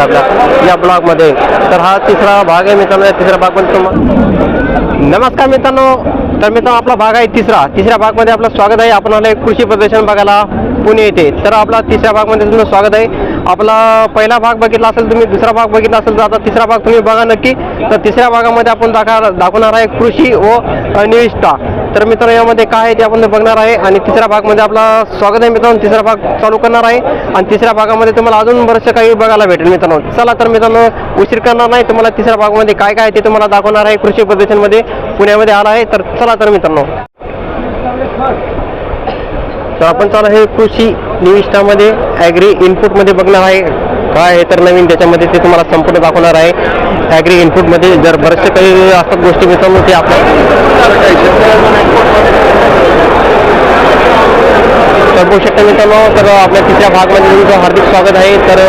आपला या ब्लॉगमध्ये तर हा तिसरा भाग आहे मित्रांनो या तिसऱ्या भागमध्ये तुम्हाला नमस्कार मित्रांनो. तर मित्रांनो आपला भाग आहे तिसरा. तिसऱ्या भागमध्ये आपलं स्वागत आहे. आपण आलं कृषी प्रदर्शन बघायला पुणे येते तर आपला तिसऱ्या भागमध्ये तुमचं स्वागत आहे. आपला पहिला भाग बघितला असेल तुम्ही दुसरा भाग बघितला असेल तर आता तिसरा भाग तुम्ही बघा नक्की. तर तिसऱ्या भागामध्ये आपण दाखा दाखवणार आहे कृषी व निविष्ठा तर मित्रांनो यामध्ये काय आहे ते आपण बघणार आहे. आणि तिसऱ्या भागमध्ये आपला स्वागत आहे मित्रांनो. तिसरा भाग चालू करणार आहे. आणि तिसऱ्या भागामध्ये तुम्हाला अजून बरेचसे काही बघायला भेटेल मित्रांनो. चला तर मित्रांनो उशीर करणार नाही. तुम्हाला तिसऱ्या भागामध्ये काय काय आहे ते तुम्हाला दाखवणार आहे. कृषी प्रदर्शनमध्ये पुण्यामध्ये आला आहे. तर चला तर मित्रांनो. तर आपण चालू आहे कृषी निविष्ठामध्ये ॲग्री इनपुटमध्ये बघणार आहे. काय आहे तर नवीन त्याच्यामध्ये ते तुम्हाला संपूर्ण दाखवणार आहे. ॲग्री इनपुटमध्ये जर बरेचसे काही असतात गोष्टी मित्रांनो ते आपण बघू शकता मित्रांनो तर आपल्या तिसऱ्या भागमध्ये तुमचं हार्दिक स्वागत आहे. तर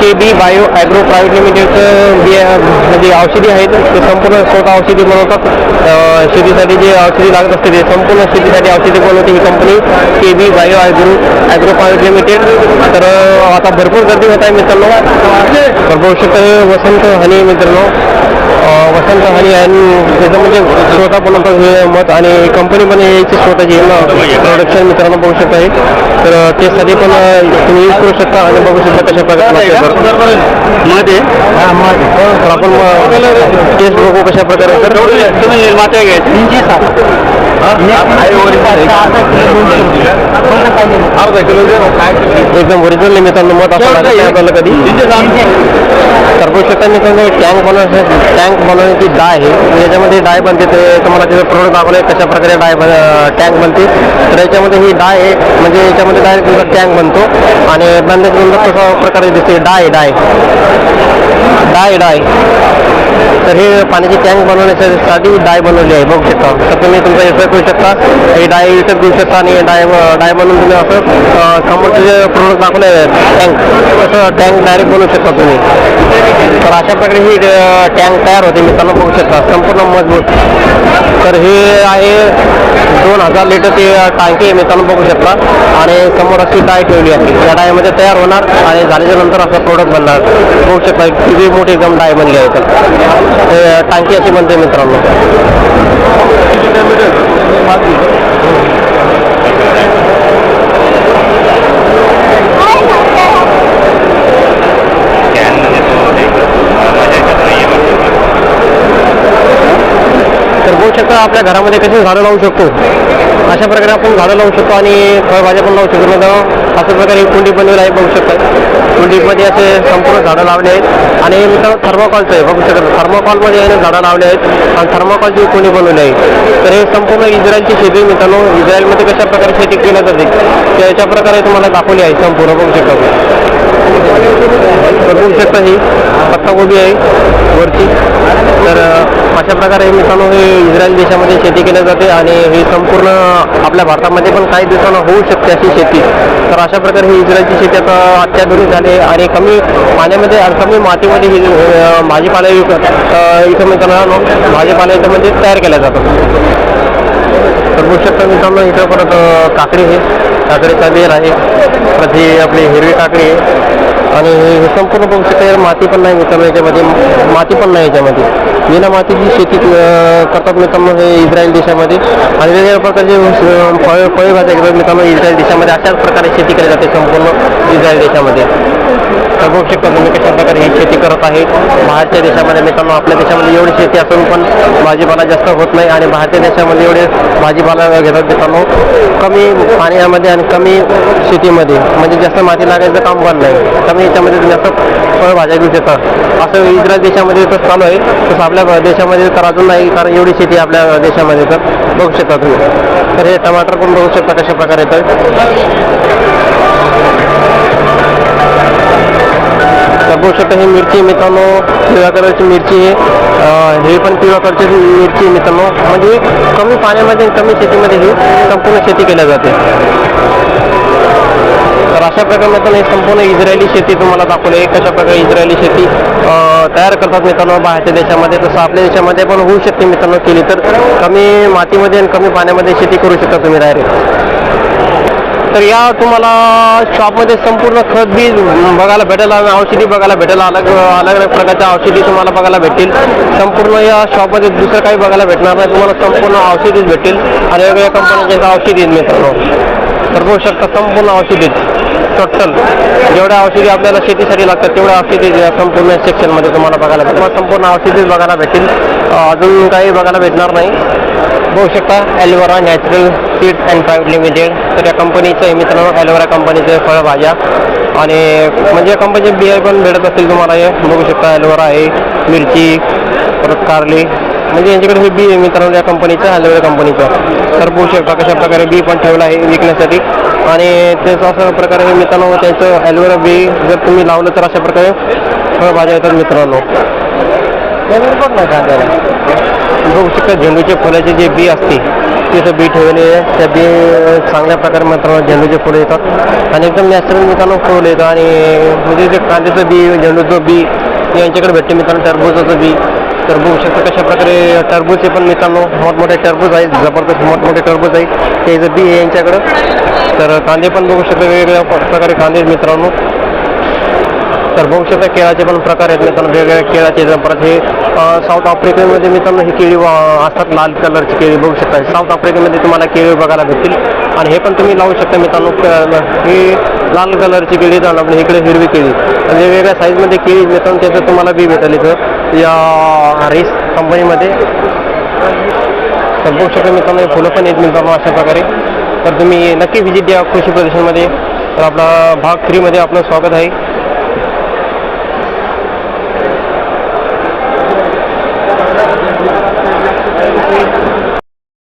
K B bio agro private लिमिटेडचं बिया म्हणजे औषधी आहेत. ते संपूर्ण स्वतः औषधी बनवतात. शेतीसाठी जे औषधी लागत असते ते संपूर्ण शेतीसाठी औषधी बनवते ही company K B bio agro agro private limited. तर आता भरपूर गर्दी होत आहे मित्रांनो. तर बघू शकता वसंत हनी मित्रांनो. वसंत आणि त्याचं म्हणजे स्वतः हे मत आणि कंपनी पण याची स्वतःची प्रोडक्शन मित्रांनो बघू शकता हे. तर त्यासाठी पण तुम्ही यूज करू शकता आणि बघू शकता कशा प्रकारे आहे. तर आपण टेस्ट बघू कशा प्रकारे तुम्ही एकदम ओरिजिनल मित्रांनो मत. आपल्याला कधी. तर बघू शकता मित्रांनो टँक बनवण्यासाठी टँक ती डाय आहे. याच्यामध्ये डाय बनते ते तुम्हाला तिथे प्रोडक्ट दाखवले कशा प्रकारे डाय टँक बनते. तर याच्यामध्ये ही डाय आहे. म्हणजे याच्यामध्ये डायरेक्ट तुमचा टँक बनतो. आणि बनल्याच्यानंतर कशा प्रकारे दिसते डाय डाय. डाय डाय. तर हे पाण्याची टँक बनवण्यासाठी डाय बनवली आहे. बघू शकता. तर तुम्ही तुमचा विचार करू शकता. हे डाय विकत घेऊ शकता आणि डाय डाय बनवून तुम्ही असं समोरचे जे प्रोडक्ट दाखवले टँक असं टँक डायरेक्ट बनवू शकता तुम्ही. तर अशा प्रकारे ही टँक तयार होते. मित्रांनो बघू शकता. संपूर्ण मजबूत. तर हे आहे दोन हजार लिटर ते टाकी आहे मित्रांनो बघू शकता आणि समोर अशी डाय ठेवली आहे या डायमध्ये तयार होणार आणि झाल्याच्यानंतर असं प्रोडक्ट बनणार. बघू शकता किती मोठी एकदम डाय बनली आहे तर टाकी अशी बनते मित्रांनो. तर आपल्या घरामध्ये कशी झाडं लावू शकतो? अशा प्रकारे आपण झाडं लावू शकतो आणि फळभाज्या पण लावू शकतो. म्हणजे अशा प्रकारे कुंडी बनवली आहे बघू शकतात. कुंडीमध्ये असे संपूर्ण झाडं लावले आहेत. आणि मित्रांनो थर्माकॉलचं आहे. बघू शकता थर्माकॉलमध्ये याने झाडं लावले आहेत आणि थर्माकॉलची कुंडी बनवली आहे. तर हे संपूर्ण इस्रायलची शेती मित्रांनो. इस्रायलमध्ये कशा प्रकारे शेती केली जाते त्याच्या प्रकारे तुम्हाला दाखवली आहे संपूर्ण. बघू शकता बघू शकता ही पत्ताकोबी आहे वरती. तर अशा प्रकारे मित्रांनो हे इस्रायल देशामध्ये शेती केली जाते आणि हे संपूर्ण आपल्या भारतामध्ये पण काही दिवसांना होऊ शकते अशी शेती. तर अशा प्रकारे ही इस्रायलची शेती आता अत्याधुनिक झाली आणि कमी पाण्यामध्ये कमी मातीमध्ये ही भाजीपाला इथं मित्रांनो भाजीपाला इथं म्हणजे तयार केला जातो तर बघू शकता मित्रांनो इथं परत काकडी आहे. काकडीचा बेर आहे. परत ही आपली हिरवी काकडी आहे. आणि हे संपूर्ण बघू शकता माती पण नाही मित्रांनो याच्यामध्ये माती पण नाही याच्यामध्ये. विना मातीची शेती करतात मित्रांनो हे इस्रायल देशामध्ये. आणि वेगवेगळ्या प्रकारचे फळ फळ भाज्या घेतात मित्रांनो इस्रायल देशामध्ये. अशाच प्रकारे शेती केली जाते संपूर्ण इस्रायल देशामध्ये. तर बघू तुम्ही कशा प्रकारे ही शेती करत आहे. बाहेरच्या देशामध्ये मित्रांनो आपल्या देशामध्ये एवढी शेती असून पण भाजीपाला जास्त होत नाही आणि बाहेरच्या देशामध्ये एवढे भाजीपाला घेतात मित्रांनो. कमी पाण्यामध्ये आणि कमी शेतीमध्ये म्हणजे जास्त माती लागायचं काम पण नाही. कमी याच्यामध्ये जास्त फळभाज्या घेऊ शकतात असं इतर देशामध्ये तर चालू आहे. तसं आपल्या देशामध्ये तर अजून नाही कारण एवढी शेती आपल्या देशामध्ये तर बघू शकता तुम्ही. तर हे टमाटर पण बघू शकता कशा प्रकारे तर बघू शकता ही मिरची मित्रांनो पिवळ्या कलरची मिरची आहे. पण पिवळ्या कलरची मिरची मित्रांनो. म्हणजे कमी पाण्यामध्ये कमी शेतीमध्ये ही संपूर्ण शेती केल्या जाते. तर अशा प्रकारे मित्रांनो हे संपूर्ण इस्रायली शेती तुम्हाला दाखवली आहे. कशा प्रकारे इस्रायली शेती तयार करतात मित्रांनो बाहेरच्या देशामध्ये. तसं आपल्या देशामध्ये पण होऊ शकते मित्रांनो केली तर. कमी मातीमध्ये आणि कमी पाण्यामध्ये शेती करू शकता तुम्ही डायरेक्ट तर या तुम्हाला शॉपमध्ये संपूर्ण खत बी बघायला भेटेल आणि औषधी बघायला भेटेल. अलग अलग अलग प्रकारच्या औषधी तुम्हाला बघायला भेटतील. संपूर्ण या शॉपमध्ये दुसरं काही बघायला भेटणार नाही. तुम्हाला संपूर्ण औषधीच भेटतील. आणि वेगवेगळ्या कंपन्यांच्या औषधी मित्रांनो. तर बघू शकता संपूर्ण औषधी टोटल जेवढ्या औषधी आपल्याला शेतीसाठी लागतात तेवढ्या औषधी संपूर्ण सेक्शनमध्ये तुम्हाला बघायला भेटेल. तुम्हाला संपूर्ण औषधीच बघायला भेटतील. अजून काही बघायला भेटणार नाही. बघू शकता aloe vera natural seeds and private limited तर या कंपनीचं आहे मित्रांनो ॲलोवेरा कंपनीचं फळभाज्या आणि म्हणजे या कंपनीचे बिया पण भेटत असतील तुम्हाला हे बघू शकता ॲलोवेरा आहे मिरची परत कारली. म्हणजे यांच्याकडे हे बी आहे मित्रांनो या कंपनीचं ॲलोवेरा कंपनीचं तर बघू शकता कशा प्रकारे बी पण ठेवलं आहे विकण्यासाठी. आणि त्याचं असं प्रकारे मित्रांनो त्याचं ॲलोवेरा बी जर तुम्ही लावलं तर अशा प्रकारे फळभाज्या येतात मित्रांनो. नवीन पण नाही कांद्याला बघू शकता झेंडूच्या फुलाचे जे बी असते तिथं बी ठेवले आहे. त्या बी चांगल्या प्रकारे मात्र झेंडूचे फुलं येतात. आणि एकदम नॅचरल मित्रांनो फुलं येतं आणि म्हणजे ते कांद्याचं बी झेंडूचं बी यांच्याकडे भेटते मित्रांनो टरबूजाचं बी. तर बघू शकता कशा प्रकारे टरबूजचे पण मित्रांनो मोठमोठे टरबूज आहेत. जबरदस्त मोठमोठे टरबूज आहे त्याचं बी आहे यांच्याकडं. तर कांदे पण बघू शकता वेगवेगळ्या प्रकारे कांदे मित्रांनो. तर बघू शकता केळाचे पण प्रकार आहेत मित्रांनो. वेगवेगळ्या केळाचे परत हे साऊथ आफ्रिकेमध्ये मित्रांनो ही केळी असतात लाल कलरची केळी बघू शकता. साऊथ आफ्रिकेमध्ये तुम्हाला केळी बघायला भेटतील. आणि हे पण तुम्ही लावू शकता मित्रांनो हे ही लाल कलरची केळी जाणं आपली इकडे हिरवी केळी. आणि वेगवेगळ्या साईजमध्ये केळी मित्रांनो त्याचं तुम्हाला बी भेटेल इथं. या रेस कंपनीमध्ये तर बघू शकता मित्रांनो हे फुलं पण येत मित्रांनो अशा प्रकारे. तर तुम्ही नक्की व्हिजिट द्या कृषी प्रदर्शनमध्ये. तर आपला भाग थ्रीमध्ये आपलं स्वागत आहे.